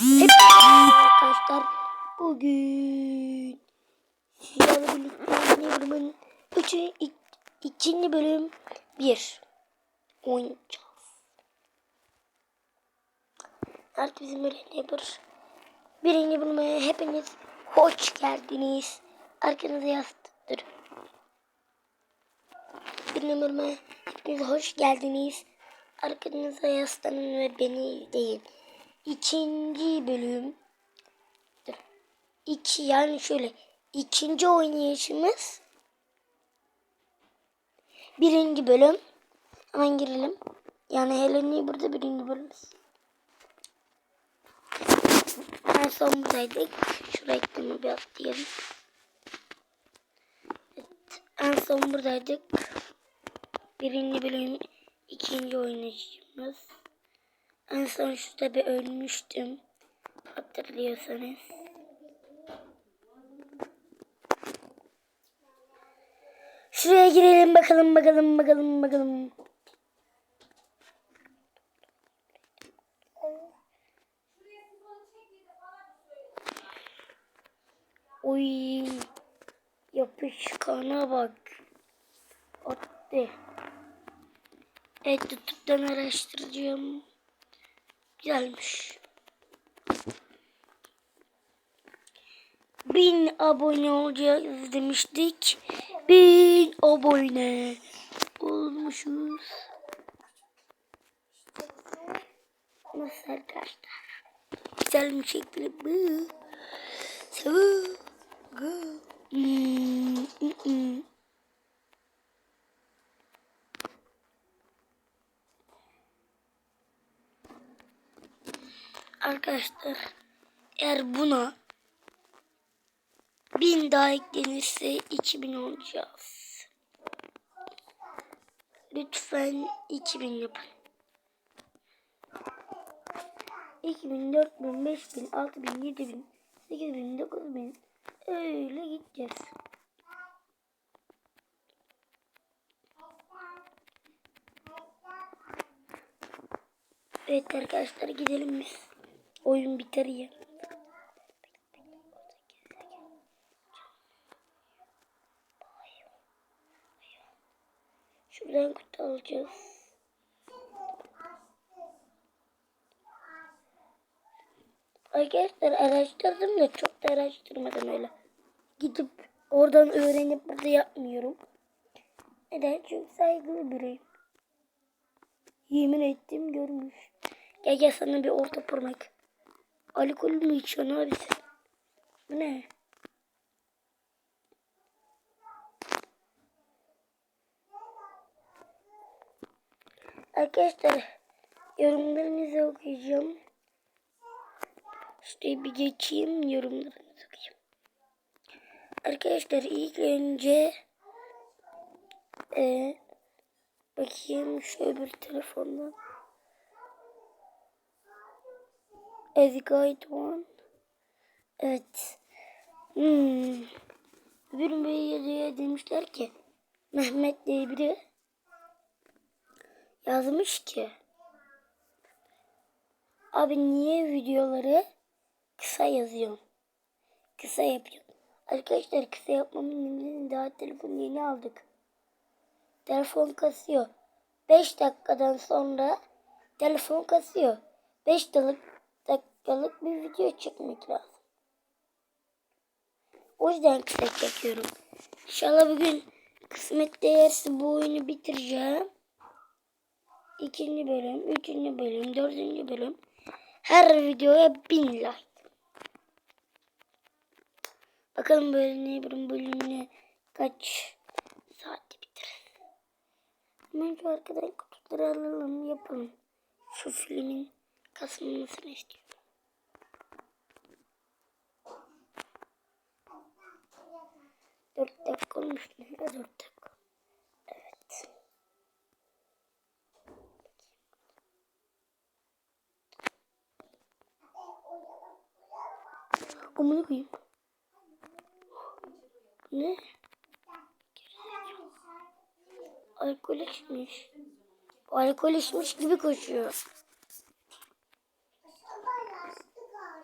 Arkadaşlar bugün sizlerle birlikte yeni bölümün üçü, ik, ikinci bölüm bir oynayacağız. Artık bizim böyle neighbor birinci bölüme hepiniz hoş geldiniz. Arkanıza yastıktır. Birinci bölüme hepiniz hoş geldiniz. Arkanıza yaslanın ve beni izleyin. İkinci bölüm. İki yani şöyle. ikinci oynayışımız. Birinci bölüm. Hemen girelim. Yani Helen'i burada birinci bölüm. En son buradaydık. Şu reklamı bir atlayalım. Evet. En son buradaydık. Birinci bölüm ikinci oynayışımız. En son şurada bir ölmüştüm. Hatırlıyorsanız. Şuraya girelim bakalım bakalım bakalım bakalım. Oy yapışkana bak. Attı. Evet YouTube'dan araştıracağım. Güzelmiş. Bin abone olacağız demiştik. Bin abone olmuşuz. Nasıl arkadaşlar? Güzel bir şekilde bu. Sevı. Hmm, hmm, hmm. Arkadaşlar eğer buna bin daha eklenirse 2000 olacağız. Lütfen 2000 yapın. 2000, 4000, 5000, 6000, 7000, 8000, 9000 öyle gideceğiz. Evet arkadaşlar gidelim biz. Oyun biter ya. Şuradan kutu alacağız. Arkadaşlar araştırdım da çok da araştırmadım öyle. Gidip oradan öğrenip burada yapmıyorum. Neden? Çünkü saygılı biriyim. Yemin ettim görmüş. Gel gel sana bir orta parmak. Alkol mü içiyorsun abi sen? Bu ne? Arkadaşlar yorumlarınızı okuyacağım. İşte bir geçeyim yorumlarınızı okuyayım. Arkadaşlar ilk önce e, bakayım şu öbür telefondan. Ezguide One. Evet. Hmm. Bir bey demişler ki Mehmet diye biri yazmış ki Abi niye videoları kısa yazıyorum? Kısa yapıyorum. Arkadaşlar kısa yapmamın nedeni daha telefonu yeni aldık. Telefon kasıyor. 5 dakikadan sonra telefon kasıyor. 5 dakikalık bir video çekmek lazım. O yüzden kısa çekiyorum. İnşallah bugün kısmet değerse bu oyunu bitireceğim. İkinci bölüm, üçüncü bölüm, dördüncü bölüm. Her videoya bin like. Bakalım ne bölüm bölümüne kaç saatte bitirir. Hemen şu arkadan kutuları alalım yapalım. Şu filmin kasılmasını istiyorum. Ya dört dakika. Evet. Amına koyayım. Ne? Alkol içmiş. Alkol içmiş gibi koşuyor.